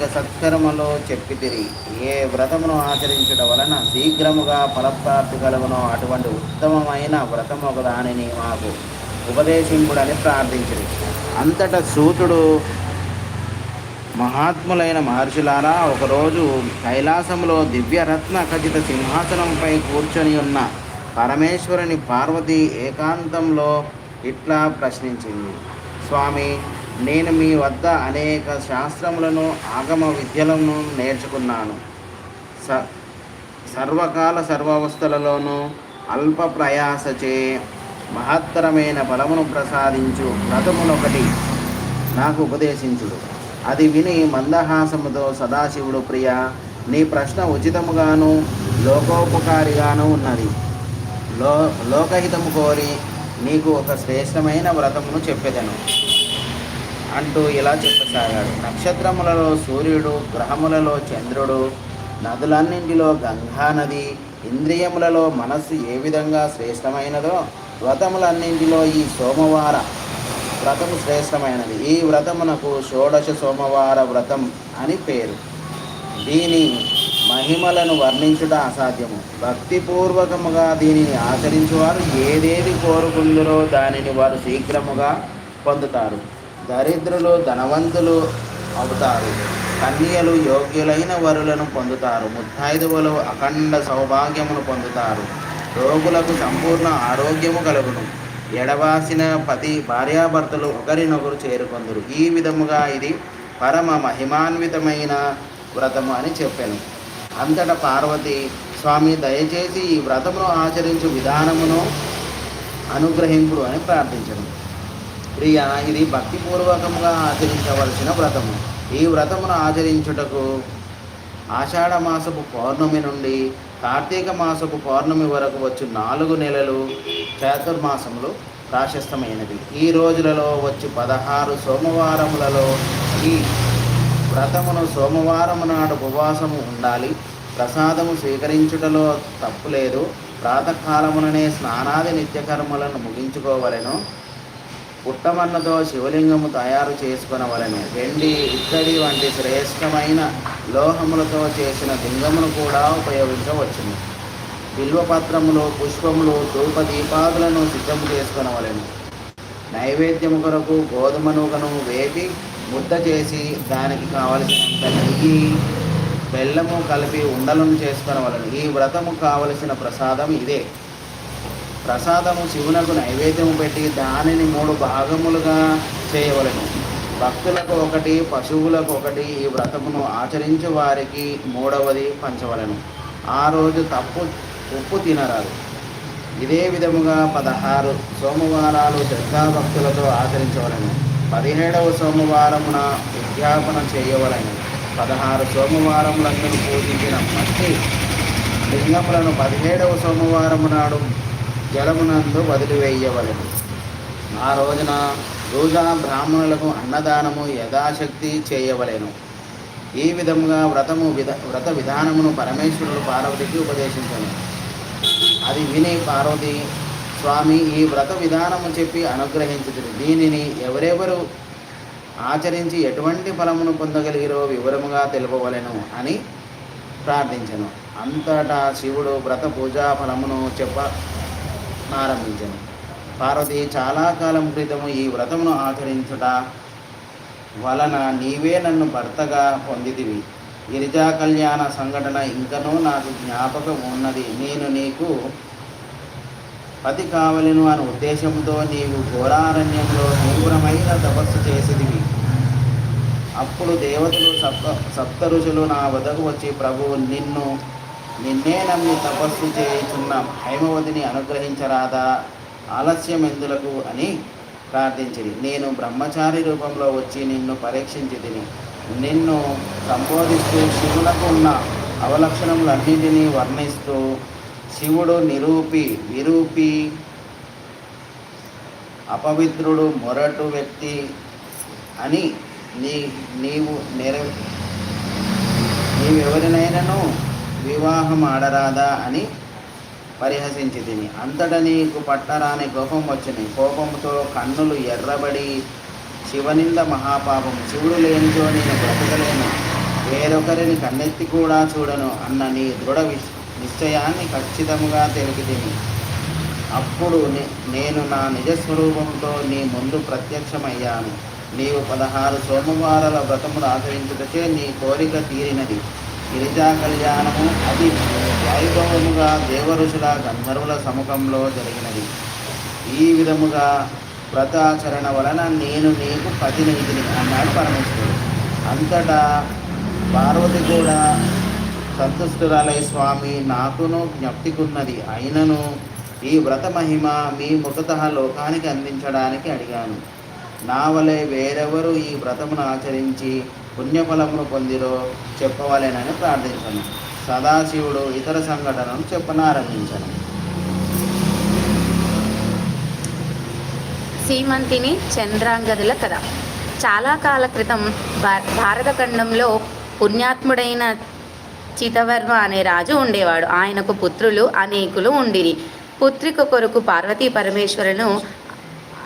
అనేక సత్కర్మలు చెప్పితిరి ఏ వ్రతమును ఆచరించడం వలన శీఘ్రముగా ఫలప్రాప్తి కలుగునో. అటువంటి ఉత్తమమైన వ్రతము ఒక దానిని మాకు ఉపదేశింపుడని ప్రార్థించింది అంతటా సూతుడు మహాత్ములైన మహర్షులారా ఒకరోజు కైలాసంలో దివ్యరత్న ఖచ్చిత సింహాసనంపై కూర్చొని ఉన్న పరమేశ్వరుని పార్వతి ఏకాంతంలో ఇట్లా ప్రశ్నించింది. స్వామి నేను మీ వద్ద అనేక శాస్త్రములను ఆగమ విద్యలను నేర్చుకున్నాను. స సర్వకాల సర్వావస్థలలోనూ అల్ప ప్రయాసచే మహత్తరమైన బలమును ప్రసాదించు వ్రతమునొకటి నాకు ఉపదేశించుడు. అది విని మందహాసముతో సదాశివుడు ప్రియ నీ ప్రశ్న ఉచితముగాను లోకోపకారిగాను ఉన్నది. లో లోకహితము కోరి నీకు ఒక శ్రేష్టమైన వ్రతమును చెప్పెదను. అంటూ ఇలా చెప్పసాగాడు. నక్షత్రములలో సూర్యుడు గ్రహములలో చంద్రుడు నదులన్నింటిలో గంగా నది ఇంద్రియములలో మనస్సు ఏ విధంగా శ్రేష్టమైనదో వ్రతములన్నింటిలో ఈ సోమవార వ్రతము శ్రేష్టమైనది. ఈ వ్రతమునకు షోడశ సోమవార వ్రతం అని పేరు. దీని మహిమలను వర్ణించుట అసాధ్యము. భక్తిపూర్వకముగా దీనిని ఆచరించేవారు ఏదేది కోరుకుందరో దానిని వారు శీఘ్రముగా పొందుతారు. దరిద్రులు ధనవంతులు అవుతారు. కన్యలు యోగ్యులైన వరులను పొందుతారు. ముత్తైదువులు అఖండ సౌభాగ్యమును పొందుతారు. రోగులకు సంపూర్ణ ఆరోగ్యము కలుగును. ఎడవాసిన పతి భార్యాభర్తలు ఒకరినొకరు చేరుకొందురు. ఈ విధముగా ఇది పరమ మహిమాన్వితమైన వ్రతము అని చెప్పాను. అంతటా పార్వతి స్వామి దయచేసి ఈ వ్రతమును ఆచరించు విధానమును అనుగ్రహింపుడు అని ప్రార్థించను. ప్రియ ఇది భక్తిపూర్వకముగా ఆచరించవలసిన వ్రతము ఈ వ్రతమును ఆచరించుటకు ఆషాఢ మాసపు పౌర్ణమి నుండి కార్తీక మాసపు పౌర్ణమి వరకు వచ్చు నాలుగు నెలలు చాతుర్మాసములు ప్రాశస్తమైనవి ఈ రోజులలో వచ్చి పదహారు సోమవారములలో ఈ వ్రతమును సోమవారము నాడు ఉపవాసము ఉండాలి. ప్రసాదము స్వీకరించుటలో తప్పులేదు ప్రాతకాలముననే స్నానాది నిత్యకర్మలను ముగించుకోవలెను. పుట్టమన్నతో శివలింగము తయారు చేసుకునవలని వెండి ఇత్తడి వంటి శ్రేష్టమైన లోహములతో చేసిన లింగమును కూడా ఉపయోగించవచ్చును. బిల్వపత్రములు పుష్పములు ధూప దీపాదులను సిద్ధము చేసుకునవలను నైవేద్యము కొరకు గోధుమ నూకను వేపి ముద్ద చేసి దానికి కావలసినంత నెయ్యి బెల్లము కలిపి ఉండలను చేసుకునవలను ఈ వ్రతము కావలసిన ప్రసాదం ఇదే. ప్రసాదము శివునకు నైవేద్యము పెట్టి దానిని మూడు భాగములుగా చేయవలెను. భక్తులకు ఒకటి పశువులకు ఒకటి ఈ వ్రతమును ఆచరించు వారికి మూడవది పంచవలెను. ఆ రోజు తప్పు ఉప్పు తినరాదు. ఇదే విధముగా పదహారు సోమవారాలు శ్రద్ధాభక్తులతో ఆచరించవలెను. పదిహేడవ సోమవారమున విజ్ఞాపన చేయవలెను. పదహారు సోమవారములందరూ పూజించిన మట్టి లింగములను పదిహేడవ సోమవారము నాడు జలమునందు వదిలివేయవలను. ఆ రోజున రోజా బ్రాహ్మణులకు అన్నదానము యథాశక్తి చేయవలెను. ఈ విధముగా వ్రతము విధ వ్రత విధానమును పరమేశ్వరుడు పార్వతికి ఉపదేశించను. అది విని పార్వతి స్వామి ఈ వ్రత విధానము చెప్పి అనుగ్రహించుతుంది దీనిని ఎవరెవరు ఆచరించి ఎటువంటి ఫలమును పొందగలిగిరో వివరముగా తెలుపవలెను అని ప్రార్థించను. అంతటా శివుడు వ్రత పూజా ఫలమును చెప్ప ఆరంభించను పార్వతి చాలా కాలం క్రితము ఈ వ్రతమును ఆచరించుట వలన నీవే నన్ను భర్తగా పొందితివి. గిరిజా కళ్యాణ సంఘటన ఇంకనూ నాకు జ్ఞాపకం ఉన్నది. నేను నీకు పతి కావలను అనే ఉద్దేశంతో నీవు ఘోరారణ్యంలో తీవ్రమైన తపస్సు చేసేదివి అప్పుడు దేవతలు సప్త సప్త ఋషులు నా వద్దకు వచ్చి ప్రభువు నిన్ను నిన్నే నమ్మి తపస్సు చేయుచున్న. హైమవతిని అనుగ్రహించరాదా? ఆలస్యం ఎందులకు అని ప్రార్థించింది నేను బ్రహ్మచారి రూపంలో వచ్చి నిన్ను పరీక్షించి తిని నిన్ను సంబోధిస్తూ శివులకు ఉన్న అవలక్షణములన్నింటినీ వర్ణిస్తూ శివుడు నిరూపి విరూపి అపవిత్రుడు మొరటు వ్యక్తి అని నీ నీవు నెర నీవెవరినైనాను వివాహం ఆడరాదా అని పరిహసించి తిని. అంతట నీకు పట్టరాని కోపం వచ్చింది. కోపంతో కన్నులు ఎర్రబడి శివనింద మహాపాపం. శివుడు లేనిచో నేను బ్రతకలేను. వేరొకరిని కన్నెత్తి కూడా చూడను అన్న నీ దృఢ విశ్- నిశ్చయాన్ని ఖచ్చితంగా తెలిపితిని అప్పుడు నేను నా నిజస్వరూపంతో నీ ముందు ప్రత్యక్షమయ్యాను. నీవు పదహారు సోమవారాల వ్రతములు ఆచరించుటచే నీ కోరిక తీరినది. గిరిజా కళ్యాణము అది వైభవముగా దేవఋషుల గంధర్వుల సముఖంలో జరిగినది. ఈ విధముగా వ్రతాచరణ వలన నేను నీకు ప్రతినిధిని అన్నాడు పరమేశ్వరుడు. అంతటా పార్వతి కూడా సంతుష్టురాలై స్వామి నాకును జ్ఞప్తికున్నది. అయినను ఈ వ్రత మహిమ మీ ముఖత లోకానికి అందించడానికి అడిగాను. నా వలె వేరెవరు ఈ వ్రతమును ఆచరించి పుణ్యఫలమును పొందిరో చెప్పవలేనని ప్రార్థించను. సదాశివుడు ఇతర సంఘటనను చెప్పనారంభించను. సీమంతిని చంద్రాంగదుల కథ. చాలా కాల క్రితం భారత భారతఖండంలో పుణ్యాత్ముడైన చితవర్మ అనే రాజు ఉండేవాడు. ఆయనకు పుత్రులు అనేకులు ఉండిరి. పుత్రిక కొరకు పార్వతీ పరమేశ్వరును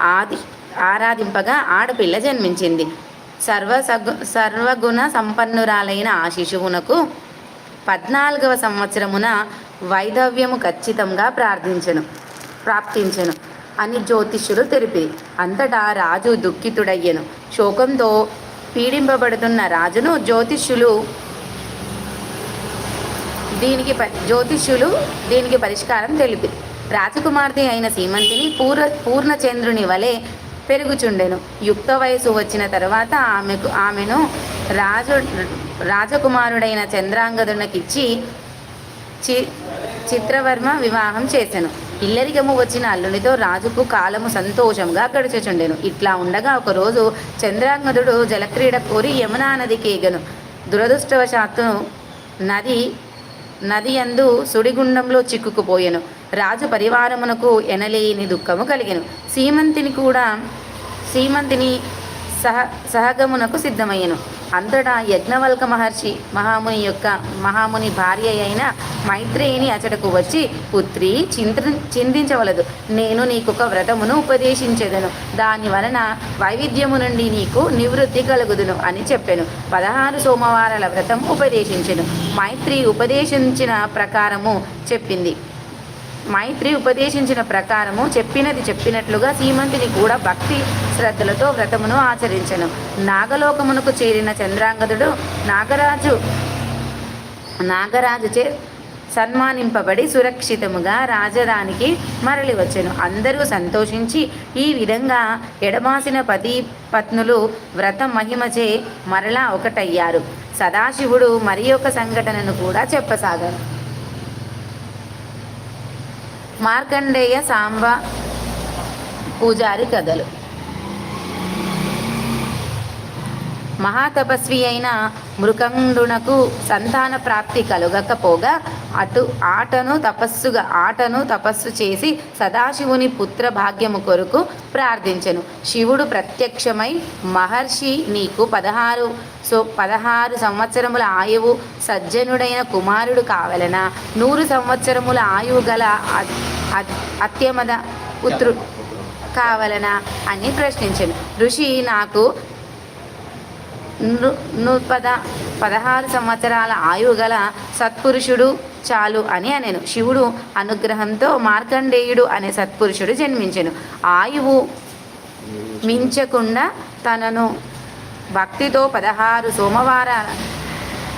ఆది ఆరాధింపగా ఆడపిల్ల జన్మించింది. సర్వ సగు సర్వగుణ సంపన్నురాలైన ఆ శిశువునకు పద్నాలుగవ సంవత్సరమున వైధవ్యము ఖచ్చితంగా ప్రార్థించెను ప్రాప్తించను. అని జ్యోతిష్యుడు తెలిపి అంతటా రాజు దుఃఖితుడయ్యెను. శోకంతో పీడింపబడుతున్న రాజును జ్యోతిష్యులు దీనికి ప జ్యోతిష్యులు దీనికి పరిష్కారం తెలిపి రాజకుమార్తె అయిన సీమంతిని పూర్ణ పూర్ణచంద్రుని వలె పెరుగుచుండెను. యుక్త వయసు వచ్చిన తర్వాత ఆమెకు ఆమెను రాజు రాజకుమారుడైన చంద్రాంగదునకిచ్చి చి చిత్రవర్మ వివాహం చేసెను. ఇల్లరికము వచ్చిన అల్లునితో రాజుకు కాలము సంతోషంగా గడిచుచుండెను. ఇట్లా ఉండగా ఒకరోజు చంద్రాంగదుడు జలక్రీడ కోరి యమునా నదికి ఎగను. దురదృష్టవశాత్తు నది నది అందు సుడిగుండంలో చిక్కుకుపోయెను. రాజు పరివారమునకు ఎనలేని దుఃఖము కలిగెను. సీమంతిని కూడా సీమంతిని సహ సహగమునకు సిద్ధమయ్యను. అంతటా యజ్ఞవల్క మహర్షి మహాముని యొక్క మహాముని భార్య అయిన మైత్రేయిని అచటకు వచ్చి పుత్రి చింత చింతించవలదు. నేను నీకొక వ్రతమును ఉపదేశించెదను. దాని వలన వైవిధ్యము నుండి నీకు నివృత్తి కలుగుదును అని చెప్పాను. పదహారు సోమవారాల వ్రతం ఉపదేశించెను. మైత్రి ఉపదేశించిన ప్రకారము చెప్పింది. మైత్రి ఉపదేశించిన ప్రకారము చెప్పినది చెప్పినట్లుగా సీమంతిని కూడా భక్తి శ్రద్ధలతో వ్రతమును ఆచరించను. నాగలోకమునకు చేరిన చంద్రాంగదుడు నాగరాజు నాగరాజుచే సన్మానింపబడి సురక్షితముగా రాజధానికి మరలి వచ్చెను అందరూ సంతోషించి ఈ విధంగా ఎడమాసిన పతి పత్నులు వ్రత మహిమచే మరలా ఒకటయ్యారు. సదాశివుడు మరి ఒక సంఘటనను కూడా చెప్పసాగారు. మార్కండేయ సాంబ పూజారి కథలు. మహాతపస్వి అయిన మృకండునకు సంతాన ప్రాప్తి కలుగకపోగా అటు ఆటను తపస్సుగా ఆటను తపస్సు చేసి సదాశివుని పుత్ర భాగ్యము కొరకు ప్రార్థించెను. శివుడు ప్రత్యక్షమై మహర్షి నీకు పదహారు సో పదహారు సంవత్సరముల ఆయువు సజ్జనుడైన కుమారుడు కావలన. నూరు సంవత్సరముల ఆయువు గల అత్యమద పుత్రు కావలనా అని ప్రశ్నించాను. ఋషి నాకు నృపద పదహారు సంవత్సరాల ఆయువు గల సత్పురుషుడు చాలు అని అనెను. శివుడు అనుగ్రహంతో మార్కండేయుడు అనే సత్పురుషుడు జన్మించెను. ఆయువు మించకుండా తనను భక్తితో పదహారు సోమవారాల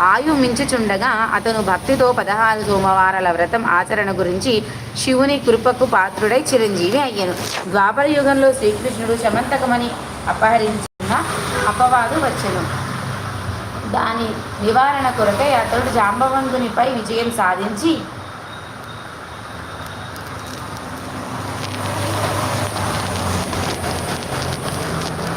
ఆయు మించుచుండగా అతను భక్తితో పదహారు సోమవారాల వ్రతం ఆచరణ గురించి శివుని కృపకు పాత్రుడై చిరంజీవి అయ్యాను. ద్వాపర యుగంలో శ్రీకృష్ణుడు శమంతకమని అపహరించిన అపవాదు వచ్చెను. దాని నివారణ కొరకై అతడు జాంబవంతునిపై విజయం సాధించి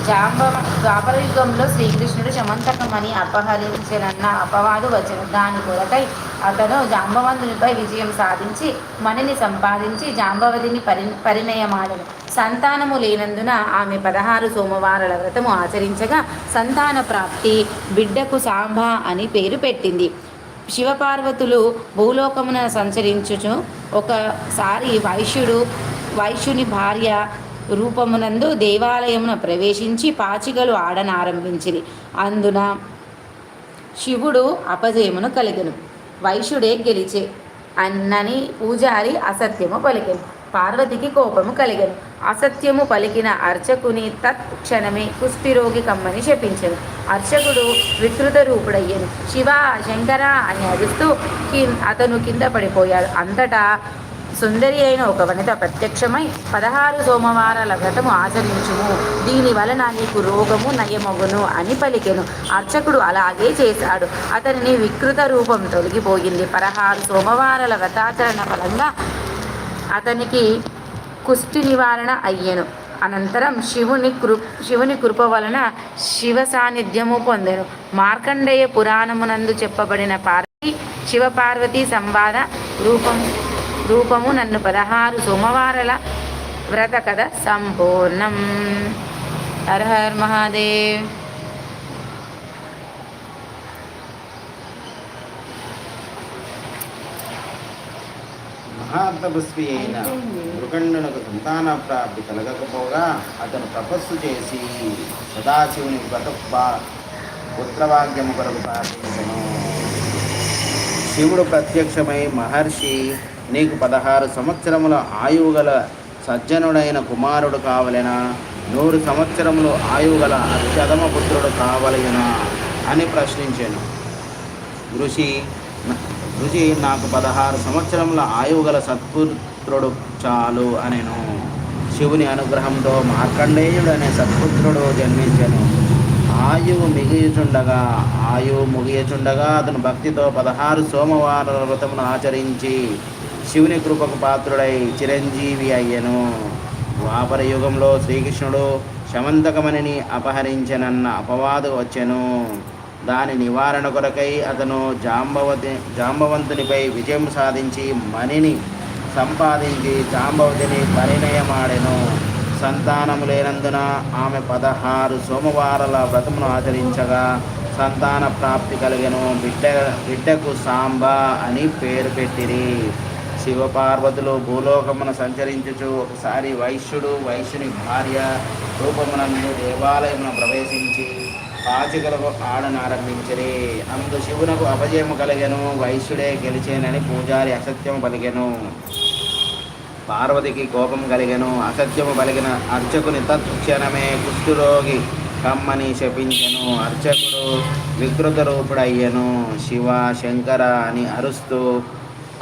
జాంబ ద్వాపర యుగంలో శ్రీకృష్ణుడు శమంతకమని అపహరించనన్న అపవాదు వచ్చిన దాని కొరకై అతను జాంబవంతునిపై విజయం సాధించి మణిని సంపాదించి జాంబవతిని పరి పరిణయమాడను సంతానము లేనందున ఆమె పదహారు సోమవారాల వ్రతము ఆచరించగా సంతాన ప్రాప్తి బిడ్డకు సాంబ అని పేరు పెట్టింది. శివపార్వతులు భూలోకమున సంచరించుచు ఒకసారి వైశ్యుడు వైశ్యుని భార్య రూపమునందు దేవాలయమున ప్రవేశించి పాచికలు ఆడనారంభించింది అందున శివుడు అపజయమును కలిగెను. వైశ్యుడే గెలిచే. అన్నని పూజారి అసత్యము పలికెను. పార్వతికి కోపము కలిగెను. అసత్యము పలికిన అర్చకుని తత్ క్షణమే కుష్ఠిరోగి కమ్మని శపించెను. అర్చకుడు వికృత రూపుడయ్యను. శివ శంకర అని అరుస్తూ అతను కింద పడిపోయాడు. అంతటా సుందరి అయిన ఒక వనిత ప్రత్యక్షమై పదహారు సోమవారాల వ్రతము ఆచరించుము. దీని వలన నీకు రోగము నయమగును అని పలికెను. అర్చకుడు అలాగే చేశాడు. అతనిని వికృత రూపం తొలగిపోయింది. పదహారు సోమవారాల వ్రతాచరణ ఫలంగా అతనికి కుష్టి నివారణ అయ్యెను. అనంతరం శివుని కృ శివుని కృప వలన శివ సాన్నిధ్యము పొందెను. మార్కండేయ పురాణమునందు చెప్పబడిన పార్వతి శివపార్వతి సంవాద రూపం రూపము నన్ను పదహారు సోమవారల వ్రత కథ సంపూర్ణం. హర్ హర్ మహాదేవ్. మహాతపస్వి అయిన మృగండునకు సంతాన ప్రాప్తి కలగకపోగా అతను తపస్సు చేసి సదాశివుని వ్రత పుత్రవాక్యము కొరకు ప్రార్థించను. శివుడు ప్రత్యక్షమై మహర్షి నీకు పదహారు సంవత్సరముల ఆయువు గల సజ్జనుడైన కుమారుడు కావలెనా? నూరు సంవత్సరములు ఆయువు గల అత్యధమ పుత్రుడు కావలెనా? అని ప్రశ్నించాను. ఋషి ఋషి నాకు పదహారు సంవత్సరముల ఆయువు గల సత్పుత్రుడు చాలు అనేను. శివుని అనుగ్రహంతో మార్కండేయుడు అనే సత్పుత్రుడు జన్మించాను. ఆయువు మిగిలిచుండగా ఆయువు ముగియచుండగా అతను భక్తితో పదహారు సోమవార వ్రతమును ఆచరించి శివుని కృపకు పాత్రుడై చిరంజీవి అయ్యను. ద్వాపర యుగంలో శ్రీకృష్ణుడు శమంతకమణిని అపహరించనన్న అపవాదు వచ్చెను. దాని నివారణ కొరకై అతను జాంబవతి జాంబవంతునిపై విజయం సాధించి మణిని సంపాదించి జాంబవతిని పరిణయమాడెను. సంతానము లేనందున ఆమె పదహారు సోమవారాల వ్రతమును ఆచరించగా సంతాన ప్రాప్తి కలిగను. బిడ్డ బిడ్డకు సాంబ అని పేరు పెట్టిరి. శివపార్వతులు భూలోకమున సంచరించుచు ఒకసారి వైశ్యుడు వైశ్యుని భార్య రూపమునందు దేవాలయమున ప్రవేశించి పాచికలకు ఆడనారంభించిరి అందు శివునకు అపజయము కలిగను. వైశ్యుడే గెలిచేనని పూజారి అసత్యము పలికెను. పార్వతికి కోపం కలిగను అసత్యము పలికిన అర్చకుని తత్క్షణమే కుష్ఠురోగి కమ్మని శపించెను. అర్చకుడు వికృత రూపుడయ్యను శివ శంకర అని అరుస్తూ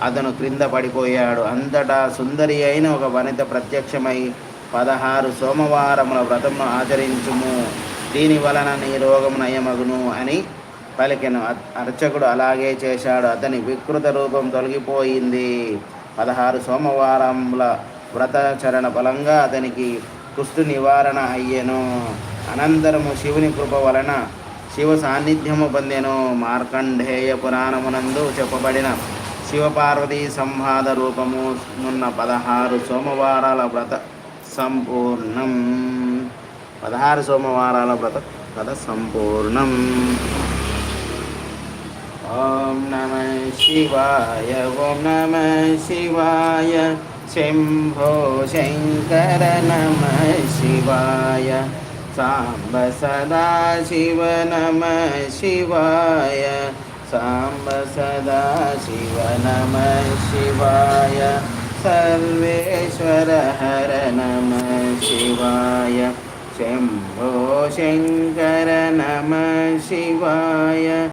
అతను క్రింద పడిపోయాడు. అంతటా సుందరి అయిన ఒక వనిత ప్రత్యక్షమై పదహారు సోమవారముల వ్రతమును ఆచరించుము. దీని వలన నీ రోగము నయమగును అని పలికెను. అర్చకుడు అలాగే చేశాడు. అతని వికృత రూపం తొలగిపోయింది. పదహారు సోమవారముల వ్రతాచరణ బలంగా అతనికి కుష్టు నివారణ అయ్యెను. అనంతరము శివుని కృప వలన శివ సాన్నిధ్యము పొందెను. మార్కండేయ పురాణమునందు చెప్పబడిన శివపార్వతీ సంవాద రూపము ఉన్న పదహారు సోమవారాల వ్రత సంపూర్ణం. పదహారు సోమవారాల వ్రత కథ సంపూర్ణం. ॐ नमः शिवाय ॐ नमः शिवाय शभो शङ्कर नमः शिवाय साम्ब सदा शिव नमः शिवाय साम्ब सदा शिव नमः शिवाय सर्वेश्वर हर नमः शिवाय शम्भो शङ्कर नमः शिवाय।